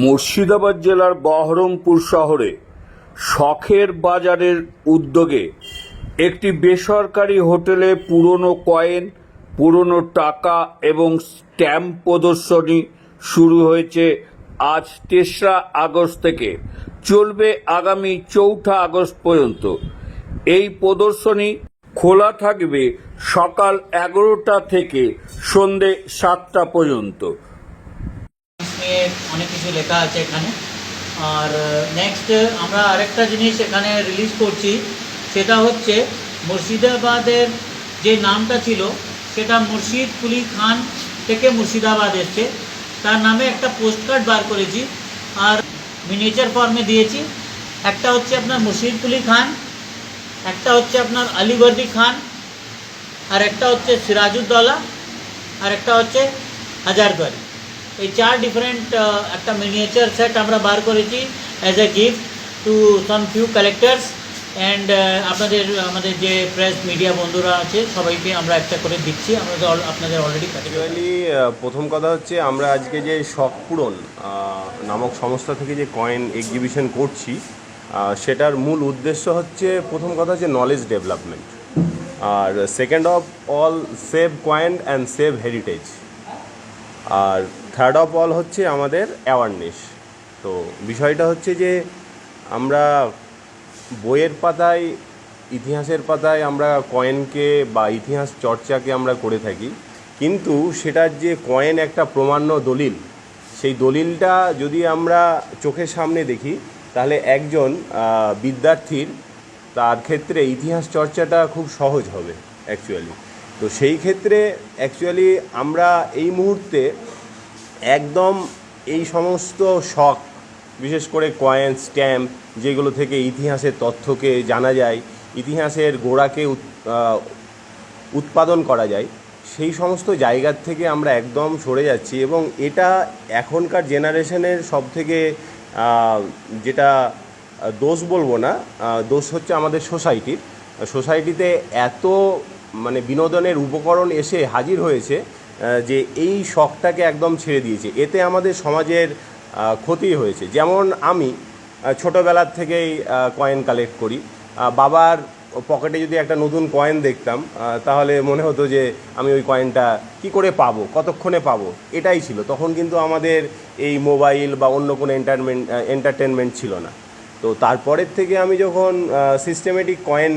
মুর্শিদাবাদ জেলার বহরমপুর শহরে শখের বাজারের উদ্যোগে একটি বেসরকারি হোটেলে পুরনো কয়েন, পুরনো টাকা এবং স্ট্যাম্প প্রদর্শনী শুরু হয়েছে আজ তেসরা আগস্ট থেকে। চলবে আগামী চৌঠা আগস্ট পর্যন্ত। এই প্রদর্শনী খোলা থাকবে সকাল এগারোটা থেকে সন্ধে সাতটা পর্যন্ত। নিয়ে অনেক কিছু লেখা আছে এখানে। আর নেক্সট আমরা আরেকটা জিনিস এখানে রিলিজ করছি, সেটা হচ্ছে মুর্শিদাবাদের যে নামটা ছিল, সেটা মুর্শিদ কুলি খান থেকে মুর্শিদাবাদ এসছে। তার নামে একটা পোস্ট কার্ড বার করেছি, আর মিনিয়েচার ফর্মে দিয়েছি। একটা হচ্ছে আপনার মুর্শিদ কুলি খান, একটা হচ্ছে আপনার আলিবর্দি খান, আর একটা হচ্ছে সিরাজউদ্দৌলা, আর একটা হচ্ছে হাজারদুয়ারি এই চার ডিফারেন্ট একটা মিনিয়েচার সেট আমরা বার করেছি as a gift to some few collectors and আপনাদের, আমাদের যে প্রেস মিডিয়া বন্ধুরা আছে, সবাইকে আমরা একটা করে দিচ্ছি। আমাদের al- আপনাদের অলরেডি অ্যাকচুয়ালি প্রথম কথা হচ্ছে আমরা আজকে যে শখ পূরণ নামক সংস্থা থেকে যে কয়েন এক্সিবিশন করছি সেটার মূল উদ্দেশ্য হচ্ছে প্রথম কথা হচ্ছে knowledge development R second of all save coin and save heritage R third of all হচ্ছে আমাদের অ্যাওয়ারনেস তো বিষয়টা হচ্ছে যে আমরা বইয়ের পাতায়, ইতিহাসের পাতায় আমরা কয়েনকে বা ইতিহাস চর্চাকে আমরা করে থাকি। কিন্তু সেটার যে কয়েন একটা প্রমাণ্য দলিল, সেই দলিলটা যদি আমরা চোখের সামনে দেখি, তাহলে একজন বিদ্যার্থীর তার ক্ষেত্রে ইতিহাস চর্চাটা খুব সহজ হবে অ্যাকচুয়ালি তো সেই ক্ষেত্রে অ্যাকচুয়ালি আমরা এই মুহূর্তে একদম এই সমস্ত শখ, বিশেষ করে কয়েন স্ট্যাম্প যেগুলো থেকে ইতিহাসের তথ্যকে জানা যায়, ইতিহাসের গোড়াকে উৎ- উৎপাদন করা যায়, সেই সমস্ত জায়গার থেকে আমরা একদম সরে যাচ্ছি এবং এটা এখনকার জেনারেশনের সব থেকে যেটা দোষ বলব না দোষ হচ্ছে আমাদের সোসাইটির সোসাইটিতে এত মানে বিনোদনের উপকরণ এসে হাজির হয়েছে যে এই শখটাকে একদম ছেড়ে দিয়েছে। এতে আমাদের সমাজের ক্ষতি হয়েছে। যেমন আমি ছোটোবেলার থেকেই কয়েন কালেক্ট করি। বাবার পকেটে যদি একটা নতুন কয়েন দেখতাম তাহলে মনে হতো যে আমি ওই কয়েনটা কি করে পাবো, কতক্ষণে পাবো? এটাই ছিল। তখন কিন্তু আমাদের এই মোবাইল বা অন্য কোনো এন্টারমেন্ট এন্টারটেনমেন্ট ছিল না। তো তারপরের থেকে আমি যখন সিস্টেমেটিক কয়েন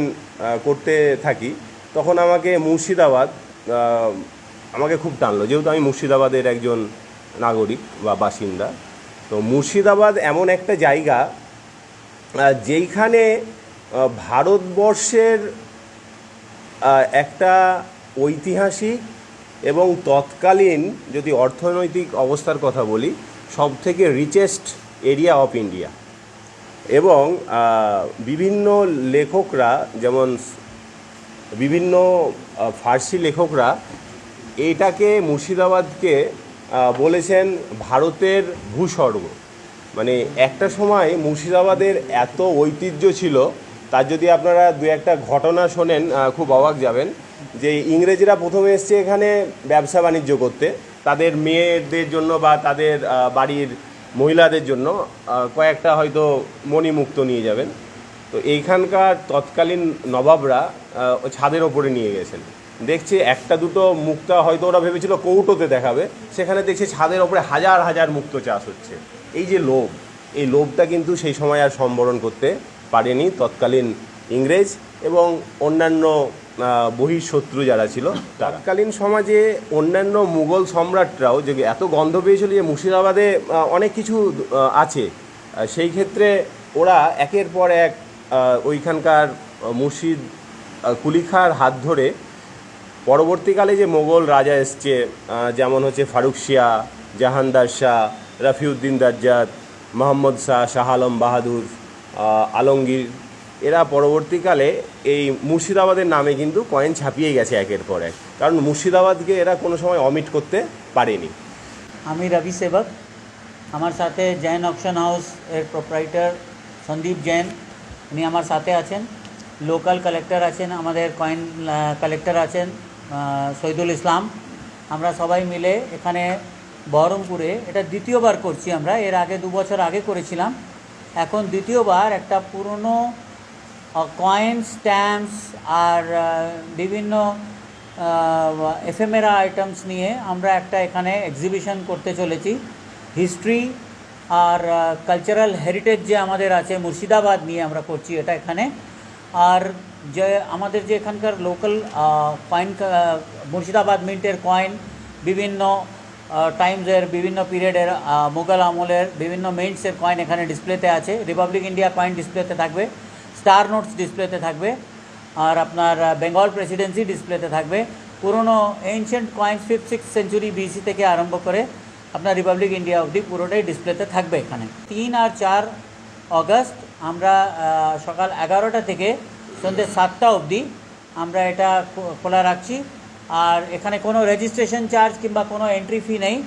করতে থাকি তখন আমাকে মুর্শিদাবাদ আমাকে খুব টানলো। যেহেতু আমি মুর্শিদাবাদের একজন নাগরিক বা বাসিন্দা, তো মুর্শিদাবাদ এমন একটা জায়গা যেইখানে ভারতবর্ষের একটা ঐতিহাসিক এবং তৎকালীন, যদি অর্থনৈতিক অবস্থার কথা বলি সব থেকে রিচেস্ট এরিয়া অফ ইন্ডিয়া এবং বিভিন্ন লেখকরা, যেমন বিভিন্ন ফার্সি লেখকরা এটাকে মুর্শিদাবাদকে বলেছেন ভারতের ভূস্বর্গ। মানে একটা সময় মুর্শিদাবাদের এত ঐতিহ্য ছিল, তার যদি আপনারা দু একটা ঘটনা শোনেন খুব অবাক যাবেন যে ইংরেজরা প্রথমে এসছে এখানে ব্যবসা বাণিজ্য করতে। তাদের মেয়েদের জন্য বা তাদের বাড়ির মহিলাদের জন্য কয়েকটা হয়তো মণিমুক্ত নিয়ে যাবেন। তো এইখানকার তৎকালীন নবাবরা ছাদের ওপরে নিয়ে গেছেন। দেখছে একটা দুটো মুক্তা হয়তো ওরা ভেবেছিল কৌটোতে দেখাবে, সেখানে দেখছে ছাদের ওপরে হাজার হাজার মুক্ত চাষ হচ্ছে। এই যে লোভ, এই লোভটা কিন্তু সেই সময় আর সম্বরণ করতে পারেনি তৎকালীন ইংরেজ এবং অন্যান্য বহিঃশত্রু যারা ছিল, তৎকালীন সমাজে অন্যান্য মুঘল সম্রাটরাও যে এত গন্ধ পেয়েছিল যে মুর্শিদাবাদে অনেক কিছু আছে। সেই ক্ষেত্রে ওরা একের পর এক ওইখানকার মুর্শিদ কুলিখার হাত ধরে পরবর্তীকালে যে মোগল রাজা এসছে যেমন হচ্ছে ফারুক শিয়া, জাহানদার শাহ, রফিউদ্দিন দাজ্জাদ মোহাম্মদ শাহ শাহ আলম বাহাদুর আলমগীর, এরা পরবর্তীকালে এই মুর্শিদাবাদের নামে কিন্তু কয়েন ছাপিয়ে গেছে একের পর এক। কারণ মুর্শিদাবাদকে এরা কোনো সময় অমিট করতে পারেনি। আমি রবি সেবক। আমার সাথে জৈন অকশন হাউস এর প্রোপ্রাইটার সন্দীপ জৈন। উনি আমার সাথে আছেন। লোকাল কালেক্টর আছেন, আমাদের কয়েন কালেক্টর আছেন শহীদুল ইসলাম। আমরা সবাই মিলে এখানে বহরমপুরে এটা দ্বিতীয়বার করছি আমরা, এর আগে দু বছর আগে করেছিলাম। এখন দ্বিতীয়বার একটা পুরনো কয়েন স্ট্যাম্পস আর বিভিন্ন এফএমএরা আইটেমস নিয়ে আমরা একটা এখানে এক্সিবিশন করতে চলেছি। হিস্ট্রি আর কালচারাল হেরিটেজ যে আমাদের আছে, মুর্শিদাবাদ নিয়ে আমরা করছি এটা এখানে। আর যে আমাদের যে এখানকার লোকাল কয়েন মুর্শিদাবাদ মিন্টের কয়েন বিভিন্ন টাইমসের বিভিন্ন পিরিয়ডের মুঘল আমলের, বিভিন্ন মিন্টসের কয়েন এখানে ডিসপ্লেতে আছে। রিপাবলিক ইন্ডিয়া কয়েন ডিসপ্লেতে থাকবে স্টার নোটস ডিসপ্লেতে থাকবে, আর আপনার বেঙ্গল প্রেসিডেন্সি ডিসপ্লেতে থাকবে। পুরনো ancient coins fifth six century BC থেকে আরম্ভ করে আপনার রিপাবলিক ইন্ডিয়া অবধি পুরোটাই ডিসপ্লেতে থাকবে এখানে। তিন আর চার অগস্ট আমরা সকাল এগারোটা থেকে সন্ধ্যে সাতটা অবধি আমরা এটা খোলা রাখছি। আর এখানে কোনো রেজিস্ট্রেশন চার্জ কিংবা কোনো এন্ট্রি ফি নেই।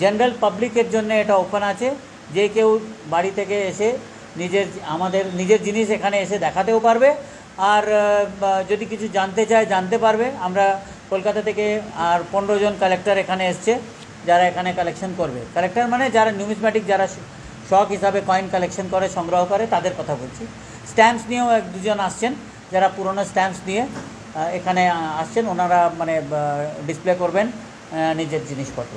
জেনারেল পাবলিকের জন্য এটা ওপেন আছে। যে কেউ বাড়ি থেকে এসে নিজের, আমাদের নিজের জিনিস এখানে এসে দেখাতেও পারবে। আর যদি কিছু জানতে চায় জানতে পারবে। আমরা কলকাতা থেকে আর পনেরো জন কালেক্টর এখানে এসছে। যারা এখানে কালেকশন করবে। কালেক্টর মানে যারা নিউমিসম্যাটিক যারা শখ হিসাবে কয়েন কালেকশন করে, সংগ্রহ করে, তাদের কথা বলছি। স্ট্যাম্পস নিয়েও এক দুজন আসছেন, যারা পুরনো স্ট্যাম্পস নিয়ে এখানে আসছেন। ওনারা মানে ডিসপ্লে করবেন নিজের জিনিসপত্র।